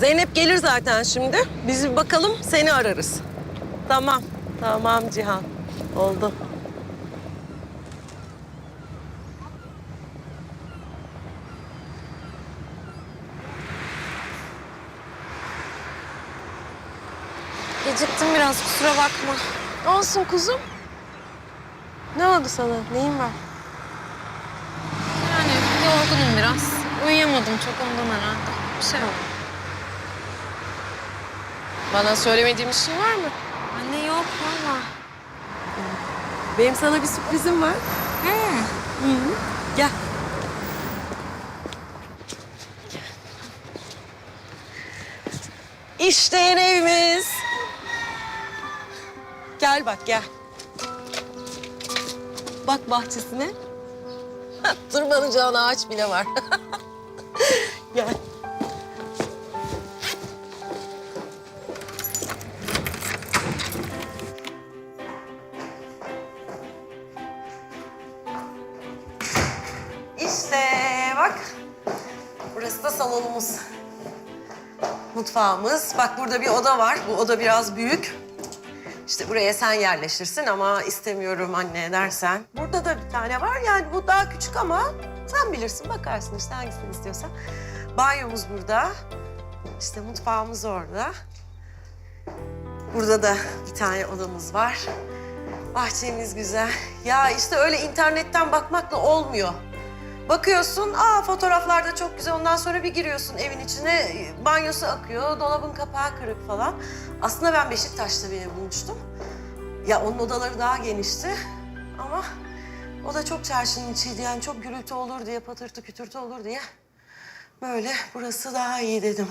Zeynep gelir zaten şimdi. Biz bir bakalım seni ararız. Tamam. Tamam Cihan. Oldu. Geciktim biraz kusura bakma. Olsun kuzum. Ne oldu sana? Neyin var? Yani yorgunum biraz. Uyuyamadım çok ondan herhalde. Bir şey yok. Bana söylemediğin bir şey var mı? Anne yok valla. Benim sana bir sürprizim var. Hı. Gel. İşte yeni evimiz. Gel bak gel. Bak bahçesine. Tırmanacağın ağaç bile var. gel. Mutfağımız. Bak burada bir oda var. Bu oda biraz büyük. İşte buraya sen yerleşirsin ama istemiyorum anne dersen. Burada da bir tane var. Yani bu daha küçük ama sen bilirsin. Bakarsın işte hangisini istiyorsan. Banyomuz burada. İşte mutfağımız orada. Burada da bir tane odamız var. Bahçemiz güzel. Ya işte öyle internetten bakmakla olmuyor. Bakıyorsun, aa fotoğraflarda çok güzel. Ondan sonra bir giriyorsun evin içine, banyosu akıyor, dolabın kapağı kırık falan. Aslında ben Beşiktaş'ta bir ev bulmuştum. Ya onun odaları daha genişti ama o da çok çarşının içiydi. Yani çok gürültü olur diye, patırtı kütürtü olur diye. Böyle burası daha iyi dedim.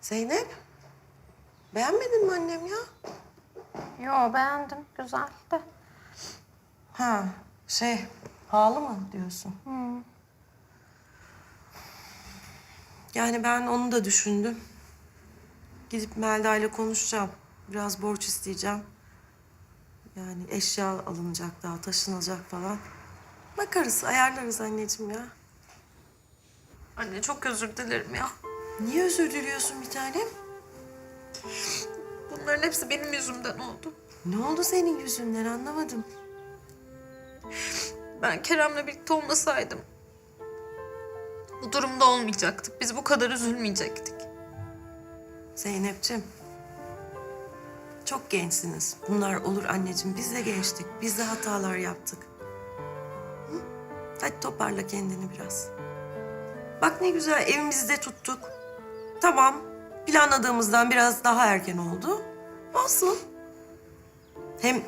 Zeynep, beğenmedin mi annem ya? Yo beğendim güzel de. Ha, şey, pahalı mı diyorsun? Yani ben onu da düşündüm. Gidip Melda ile konuşacağım. Biraz borç isteyeceğim. Yani eşya alınacak daha, taşınılacak falan. Bakarız, ayarlarız anneciğim ya. Anne çok özür dilerim ya. Niye özür diliyorsun bir tanem? Bunların hepsi benim yüzümden oldu. Ne oldu senin yüzünden anlamadım. Ben Kerem'le birlikte olmasaydım bu durumda olmayacaktık. Biz bu kadar üzülmeyecektik. Zeynep'ciğim. Çok gençsiniz. Bunlar olur anneciğim. Biz de gençtik. Biz de hatalar yaptık. Hadi toparla kendini biraz. Bak ne güzel evimizde tuttuk. Tamam. Planladığımızdan biraz daha erken oldu. Olsun. Hem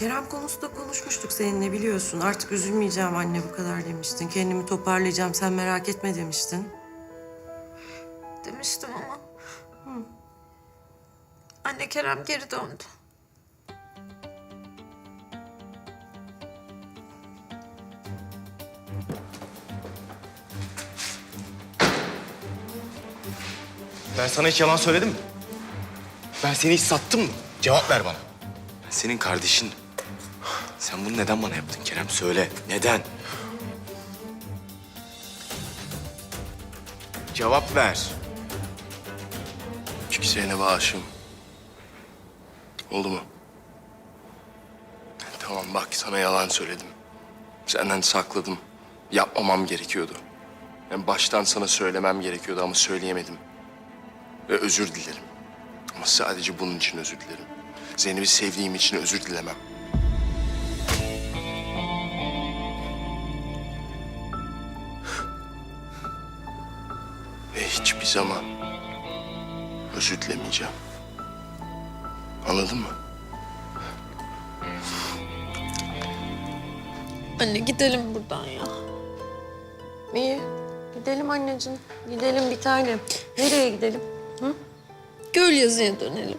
Kerem konusunda konuşmuştuk seninle biliyorsun. Artık üzülmeyeceğim anne bu kadar demiştin. Kendimi toparlayacağım sen merak etme demiştin. Demiştim ama. Anne Kerem geri döndü. Ben sana hiç yalan söyledim mi? Ben seni hiç sattım mı? Cevap ver bana. Ben senin kardeşin. Sen bunu neden bana yaptın Kerem? Söyle. Neden? Cevap ver. Çünkü Zeynep'e aşığım. Oldu mu? Tamam bak sana yalan söyledim. Senden sakladım. Yapmamam gerekiyordu. Yani baştan sana söylemem gerekiyordu ama söyleyemedim. Ve özür dilerim. Ama sadece bunun için özür dilerim. Zeynep'i sevdiğim için özür dilemem. Hiçbir zaman özür dilemeyeceğim. Anladın mı? Anne gidelim buradan ya. İyi. Gidelim anneciğim. Gidelim bir tane. Nereye gidelim? Göl yazıya dönelim.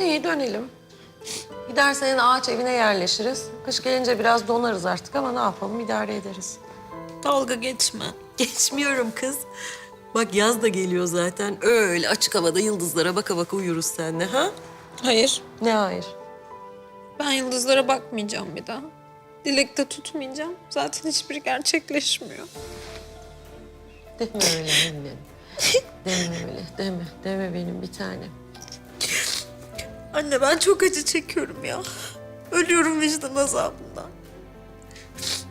İyi dönelim. Gidersen ağaç evine yerleşiriz. Kış gelince biraz donarız artık ama ne yapalım idare ederiz. Dalga geçme. Geçmiyorum kız. Bak yaz da geliyor zaten. Öyle açık havada yıldızlara baka baka uyuruz seninle ha? Hayır. Ne hayır? Ben yıldızlara bakmayacağım bir daha. Dilekte tutmayacağım. Zaten hiçbiri gerçekleşmiyor. Deme öyle annem. Deme öyle, deme. Deme benim bir tanem. Anne ben çok acı çekiyorum ya. Ölüyorum vicdan azabından.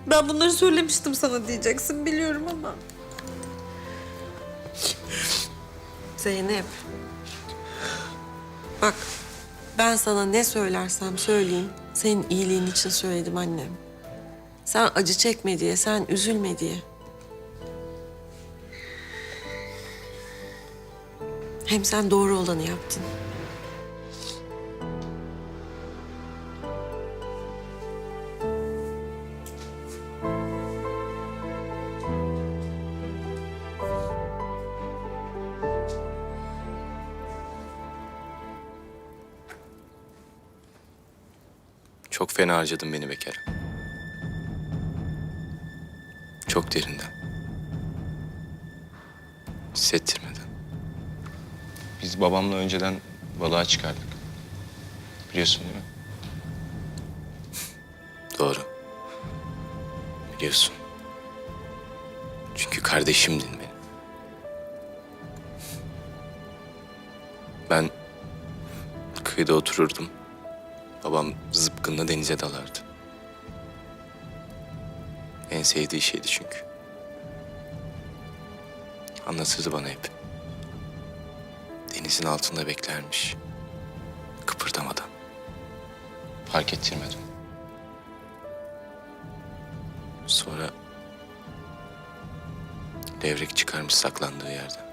Ben bunları söylemiştim sana diyeceksin biliyorum ama. Zeynep. Bak ben sana ne söylersem söyleyeyim senin iyiliğin için söyledim annem. Sen acı çekme diye, sen üzülme diye. Hem sen doğru olanı yaptın. Çok fena harcadın beni be Kerem. Çok derinden. Hissettirmeden. Biz babamla önceden balığa çıkardık. Biliyorsun değil mi? Doğru. Biliyorsun. Çünkü kardeşimdin benim. Ben kıyıda otururdum. Babam zıpkınla denize dalardı. En sevdiği şeydi çünkü. Anlatırdı bana hep. Denizin altında beklermiş. Kıpırdamadan. Fark ettirmeden. Sonra levrek çıkarmış saklandığı yerden.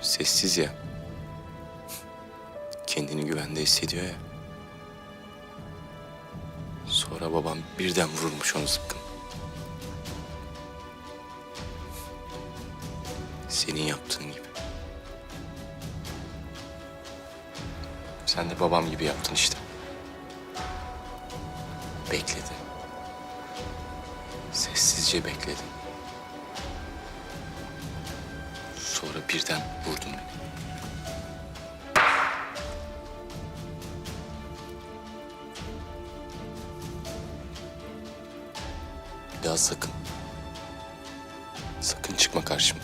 Sessiz ya kendini güvende hissediyor ya. Sonra babam birden vurulmuş onu zıpkın. Senin yaptığın gibi. Sen de babam gibi yaptın işte. Bekledi. Sessizce bekledi. Sonra birden Daha sakın. Sakın çıkma karşıma.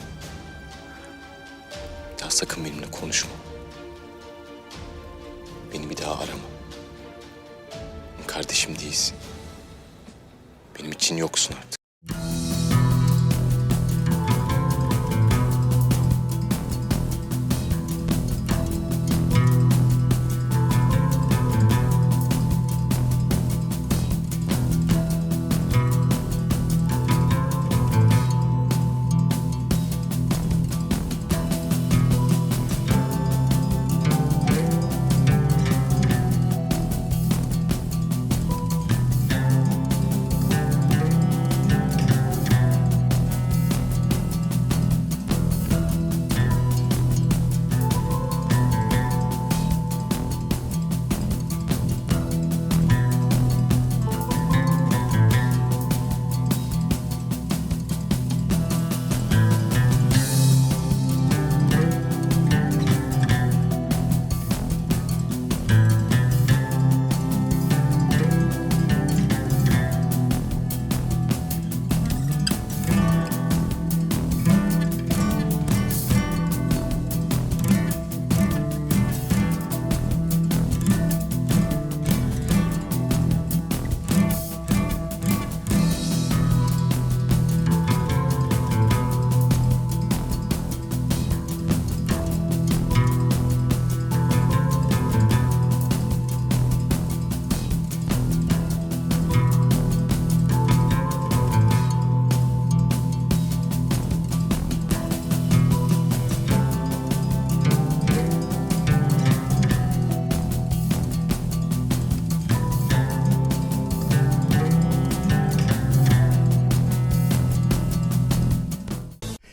Daha sakın benimle konuşma. Beni bir daha arama. Kardeşim değilsin. Benim için yoksun artık.